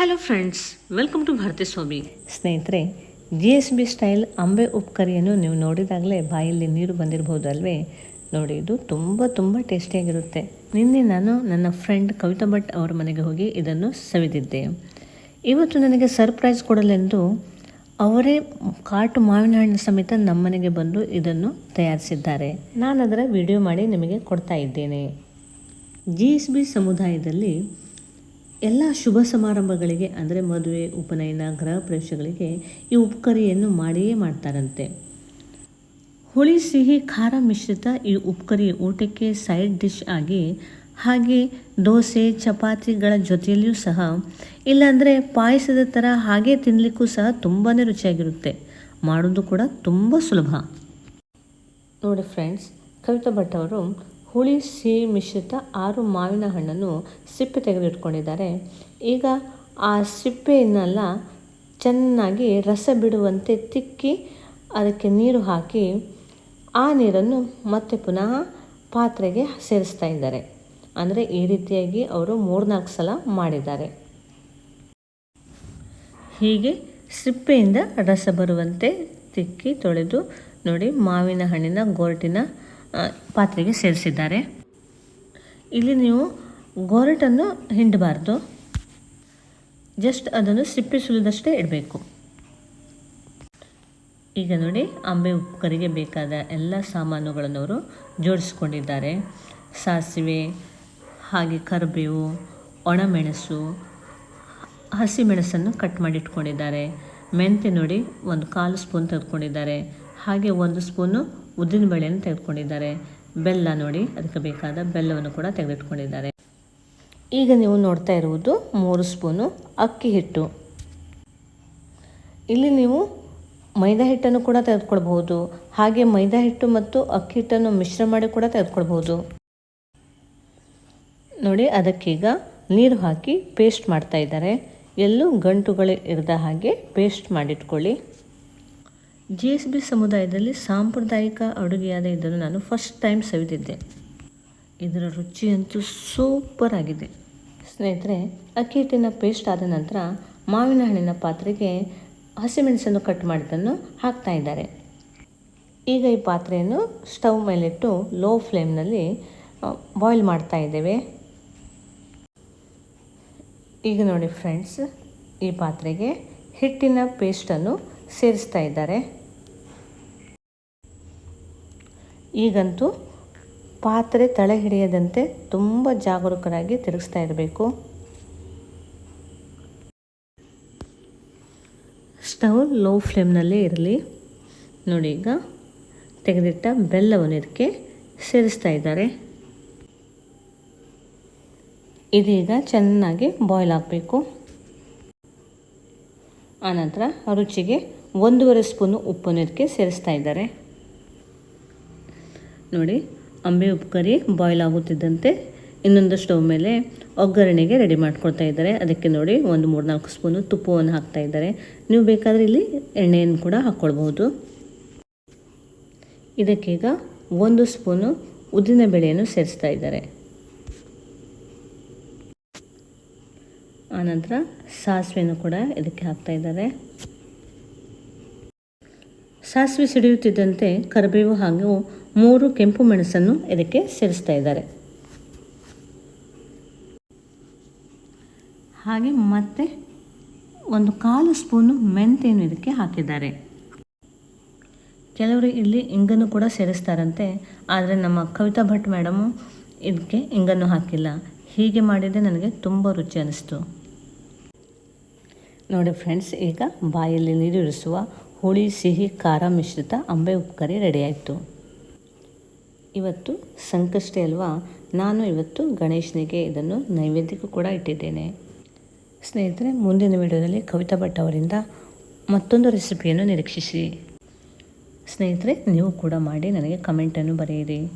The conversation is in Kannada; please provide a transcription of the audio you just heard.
Hello friends welcome to Bharathi Swamy ಸ್ನೇಹಿತರೆ ಜಿ ಎಸ್ ಬಿ ಸ್ಟೈಲ್ ಅಂಬೆ ಉಪ್ಕರಿಯನ್ನು ನೀವು ನೋಡಿದಾಗಲೇ ಬಾಯಲ್ಲಿ ನೀರು ಬಂದಿರಬಹುದು ಅಲ್ವೇ? ನೋಡಿ, ಇದು ತುಂಬ ತುಂಬ ಟೇಸ್ಟಿಯಾಗಿರುತ್ತೆ ನಿನ್ನೆ ನಾನು ನನ್ನ ಫ್ರೆಂಡ್ ಕವಿತಾ ಭಟ್ ಅವರ ಮನೆಗೆ ಹೋಗಿ ಇದನ್ನು ಸವಿದಿದ್ದೆ. ಇವತ್ತು ನನಗೆ ಸರ್ಪ್ರೈಸ್ ಕೊಡಲೆಂದು ಅವರೇ ಕಾಟು ಮಾವಿನ ಹಣ್ಣು ಸಮೇತ ನಮ್ಮನೆಗೆ ಬಂದು ಇದನ್ನು ತಯಾರಿಸಿದ್ದಾರೆ. ನಾನು ಅದರ ವಿಡಿಯೋ ಮಾಡಿ ನಿಮಗೆ ಕೊಡ್ತಾ ಇದ್ದೇನೆ. ಜಿ ಎಸ್ ಬಿ ಸಮುದಾಯದಲ್ಲಿ ಎಲ್ಲ ಶುಭ ಸಮಾರಂಭಗಳಿಗೆ, ಅಂದರೆ ಮದುವೆ, ಉಪನಯನ, ಗೃಹ ಪ್ರವೇಶಗಳಿಗೆ ಈ ಉಪ್ಕರಿಯನ್ನು ಮಾಡಿಯೇ ಮಾಡ್ತಾರಂತೆ. ಹುಳಿ, ಸಿಹಿ, ಖಾರ ಮಿಶ್ರಿತ ಈ ಉಪ್ಕರಿ ಊಟಕ್ಕೆ ಸೈಡ್ ಡಿಶ್ ಆಗಿ, ಹಾಗೆ ದೋಸೆ, ಚಪಾತಿಗಳ ಜೊತೆಯಲ್ಲಿಯೂ ಸಹ, ಇಲ್ಲಾಂದರೆ ಪಾಯಸದ ಥರ ಹಾಗೆ ತಿನ್ನಲಿಕ್ಕೂ ಸಹ ತುಂಬಾ ರುಚಿಯಾಗಿರುತ್ತೆ. ಮಾಡೋದು ಕೂಡ ತುಂಬ ಸುಲಭ. ನೋಡಿ ಫ್ರೆಂಡ್ಸ್ ಕವಿತಾ ಭಟ್ ಅವರು ಹುಳಿ, ಸಿಹಿ ಮಿಶ್ರಿತ ಆರು ಮಾವಿನ ಹಣ್ಣನ್ನು ಸಿಪ್ಪೆ ತೆಗೆದಿಟ್ಕೊಂಡಿದ್ದಾರೆ. ಈಗ ಆ ಸಿಪ್ಪೆಯನ್ನೆಲ್ಲ ಚೆನ್ನಾಗಿ ರಸ ಬಿಡುವಂತೆ ತಿಕ್ಕಿ ಅದಕ್ಕೆ ನೀರು ಹಾಕಿ ಆ ನೀರನ್ನು ಮತ್ತೆ ಪುನಃ ಪಾತ್ರೆಗೆ ಸೇರಿಸ್ತಾ ಇದ್ದಾರೆ. ಅಂದರೆ ಈ ರೀತಿಯಾಗಿ ಅವರು ಮೂರ್ನಾಲ್ಕು ಸಲ ಮಾಡಿದ್ದಾರೆ. ಹೀಗೆ ಸಿಪ್ಪೆಯಿಂದ ರಸ ಬರುವಂತೆ ತಿಕ್ಕಿ ತೊಳೆದು ನೋಡಿ ಮಾವಿನ ಹಣ್ಣಿನ ಗೋರಟಿನ ಪಾತ್ರೆಗೆ ಸೇರಿಸಿದ್ದಾರೆ. ಇಲ್ಲಿ ನೀವು ಗೋರಟನ್ನು ಹಿಂಡಬಾರ್ದು. ಜಸ್ಟ್ ಅದನ್ನು ಸಿಪ್ಪೆ ಸುಲಿದಷ್ಟೇ ಇಡಬೇಕು. ಈಗ ನೋಡಿ ಅಂಬೆ ಉಪ್ಪುಕರಿಗೆ ಬೇಕಾದ ಎಲ್ಲ ಸಾಮಾನುಗಳನ್ನು ಅವರು ಜೋಡಿಸ್ಕೊಂಡಿದ್ದಾರೆ. ಸಾಸಿವೆ, ಹಾಗೆ ಕರಿಬೇವು, ಒಣಮೆಣಸು, ಹಸಿಮೆಣಸನ್ನು ಕಟ್ ಮಾಡಿಟ್ಕೊಂಡಿದ್ದಾರೆ ಮೆಂತೆ ನೋಡಿ, ಒಂದು ಕಾಲು ಸ್ಪೂನ್ ತೆಗೆದುಕೊಂಡಿದ್ದಾರೆ. ಹಾಗೆ ಒಂದು ಸ್ಪೂನು ಉದ್ದಿನಬೇಳೆಯನ್ನು ತೆಗೆದುಕೊಂಡಿದ್ದಾರೆ. ಬೆಲ್ಲ ನೋಡಿ, ಅದಕ್ಕೆ ಬೇಕಾದ ಬೆಲ್ಲವನ್ನು ಕೂಡ ತೆಗೆದಿಟ್ಕೊಂಡಿದ್ದಾರೆ. ಈಗ ನೀವು ನೋಡ್ತಾ ಇರುವುದು ಮೂರು ಸ್ಪೂನು ಅಕ್ಕಿ ಹಿಟ್ಟು. ಇಲ್ಲಿ ನೀವು ಮೈದಾ ಹಿಟ್ಟನ್ನು ಕೂಡ ತೆಗೆದುಕೊಳ್ಬಹುದು. ಹಾಗೆ ಮೈದಾ ಹಿಟ್ಟು ಮತ್ತು ಅಕ್ಕಿ ಹಿಟ್ಟನ್ನು ಮಿಶ್ರ ಮಾಡಿ ಕೂಡ ತೆಗೆದುಕೊಳ್ಬಹುದು. ನೋಡಿ, ಅದಕ್ಕೀಗ ನೀರು ಹಾಕಿ ಪೇಸ್ಟ್ ಮಾಡ್ತಾ ಇದ್ದಾರೆ. ಎಲ್ಲೂ ಗಂಟುಗಳು ಇರದ ಹಾಗೆ ಪೇಸ್ಟ್ ಮಾಡಿಟ್ಕೊಳ್ಳಿ. ಜಿ ಎಸ್ ಬಿ ಸಮುದಾಯದಲ್ಲಿ ಸಾಂಪ್ರದಾಯಿಕ ಅಡುಗೆಯಾದ ಇದನ್ನು ನಾನು ಫಸ್ಟ್ ಟೈಮ್ ಸವಿದಿದ್ದೆ. ಇದರ ರುಚಿಯಂತೂ ಸೂಪರ್ ಆಗಿದೆ. ಸ್ನೇಹಿತರೆ ಅಕ್ಕಿ ಹಿಟ್ಟಿನ ಪೇಸ್ಟ್ ಆದ ನಂತರ ಮಾವಿನ ಹಣ್ಣಿನ ಪಾತ್ರೆಗೆ ಹಸಿಮೆಣಸನ್ನು ಕಟ್ ಮಾಡಿದ್ದನ್ನು ಹಾಕ್ತಾ ಇದ್ದಾರೆ. ಈಗ ಈ ಪಾತ್ರೆಯನ್ನು ಸ್ಟವ್ ಮೇಲಿಟ್ಟು ಲೋ ಫ್ಲೇಮ್ನಲ್ಲಿ ಬಾಯ್ಲ್ ಮಾಡ್ತಾ ಇದ್ದೇವೆ. ಈಗ ನೋಡಿ ಫ್ರೆಂಡ್ಸ್ ಈ ಪಾತ್ರೆಗೆ ಹಿಟ್ಟಿನ ಪೇಸ್ಟನ್ನು ಸೇರಿಸ್ತಾ ಇದ್ದಾರೆ. ಈಗಂತೂ ಪಾತ್ರೆ ತಳೆ ಹಿಡಿಯದಂತೆ ತುಂಬ ಜಾಗರೂಕರಾಗಿ ತಿರುಗಿಸ್ತಾ ಇರಬೇಕು. ಸ್ಟವ್ ಲೋ ಫ್ಲೇಮ್ನಲ್ಲೇ ಇರಲಿ. ನೋಡಿ ಈಗ ತೆಗೆದಿಟ್ಟ ಬೆಲ್ಲವನ್ನು ಇದಕ್ಕೆ ಸೇರಿಸ್ತಾ ಇದ್ದಾರೆ. ಇದೀಗ ಚೆನ್ನಾಗಿ ಬಾಯ್ಲ್ ಆಗಬೇಕು. ಆನಂತರ ರುಚಿಗೆ ಒಂದೂವರೆ ಸ್ಪೂನು ಉಪ್ಪನ್ನು ಇದಕ್ಕೆ ಸೇರಿಸ್ತಾ ಇದ್ದಾರೆ. ನೋಡಿ, ಅಂಬೆ ಉಪ್ಪು ಕರಿ ಬಾಯ್ಲ್ ಆಗುತ್ತಿದ್ದಂತೆ ಇನ್ನೊಂದು ಸ್ಟವ್ ಮೇಲೆ ಒಗ್ಗರಣೆಗೆ ರೆಡಿ ಮಾಡ್ಕೊಳ್ತಾ ಇದ್ದಾರೆ. ಅದಕ್ಕೆ ನೋಡಿ ಒಂದು ಮೂರು ನಾಲ್ಕು ಸ್ಪೂನು ತುಪ್ಪವನ್ನು ಹಾಕ್ತಾ ಇದ್ದಾರೆ. ನೀವು ಬೇಕಾದರೆ ಇಲ್ಲಿ ಎಣ್ಣೆಯನ್ನು ಕೂಡ ಹಾಕ್ಕೊಳ್ಬಹುದು. ಇದಕ್ಕೀಗ ಒಂದು ಸ್ಪೂನು ಉದ್ದಿನ ಬೇಳೆಯನ್ನು ಸೇರಿಸ್ತಾ ಇದ್ದಾರೆ. ಆನಂತರ ಸಾಸಿವೆಯನ್ನು ಕೂಡ ಇದಕ್ಕೆ ಹಾಕ್ತಾ ಇದ್ದಾರೆ. ಸಾಸಿವೆ ಸಿಡಿಯುತ್ತಿದ್ದಂತೆ ಕರಿಬೇವು ಹಾಗೂ ಮೂರು ಕೆಂಪು ಮೆಣಸನ್ನು ಇದಕ್ಕೆ ಸೇರಿಸ್ತಾ ಇದ್ದಾರೆ. ಹಾಗೆ ಮತ್ತೆ ಒಂದು ಕಾಲು ಸ್ಪೂನು ಮೆಂತೆಯನ್ನು ಇದಕ್ಕೆ ಹಾಕಿದ್ದಾರೆ. ಕೆಲವರು ಇಲ್ಲಿ ಇಂಗನ್ನು ಕೂಡ ಸೇರಿಸ್ತಾರಂತೆ, ಆದರೆ ನಮ್ಮ ಕವಿತಾ ಭಟ್ ಮೇಡಮು ಇದಕ್ಕೆ ಇಂಗನ್ನು ಹಾಕಿಲ್ಲ. ಹೀಗೆ ಮಾಡಿದರೆ ನನಗೆ ತುಂಬ ರುಚಿ ಅನ್ನಿಸ್ತು ನೋಡಿ ಫ್ರೆಂಡ್ಸ್, ಈಗ ಬಾಯಲ್ಲಿ ನೀರಿರಿಸುವ ಹುಳಿ, ಸಿಹಿ, ಖಾರ ಮಿಶ್ರಿತ ಅಂಬೆ ಉಪ್ಕರಿ ರೆಡಿಯಾಯಿತು. ಇವತ್ತು ಸಂಕಷ್ಟೇ ಅಲ್ವಾ? ನಾನು ಇವತ್ತು ಗಣೇಶನಿಗೆ ಇದನ್ನು ನೈವೇದ್ಯಕ್ಕೂ ಕೂಡ ಇಟ್ಟಿದ್ದೇನೆ. ಸ್ನೇಹಿತರೆ, ಮುಂದಿನ ವಿಡಿಯೋದಲ್ಲಿ ಕವಿತಾ ಭಟ್ ಅವರಿಂದ ಮತ್ತೊಂದು ರೆಸಿಪಿಯನ್ನು ನಿರೀಕ್ಷಿಸಿ. ಸ್ನೇಹಿತರೆ, ನೀವು ಕೂಡ ಮಾಡಿ ನನಗೆ ಕಮೆಂಟನ್ನು ಬರೆಯಿರಿ.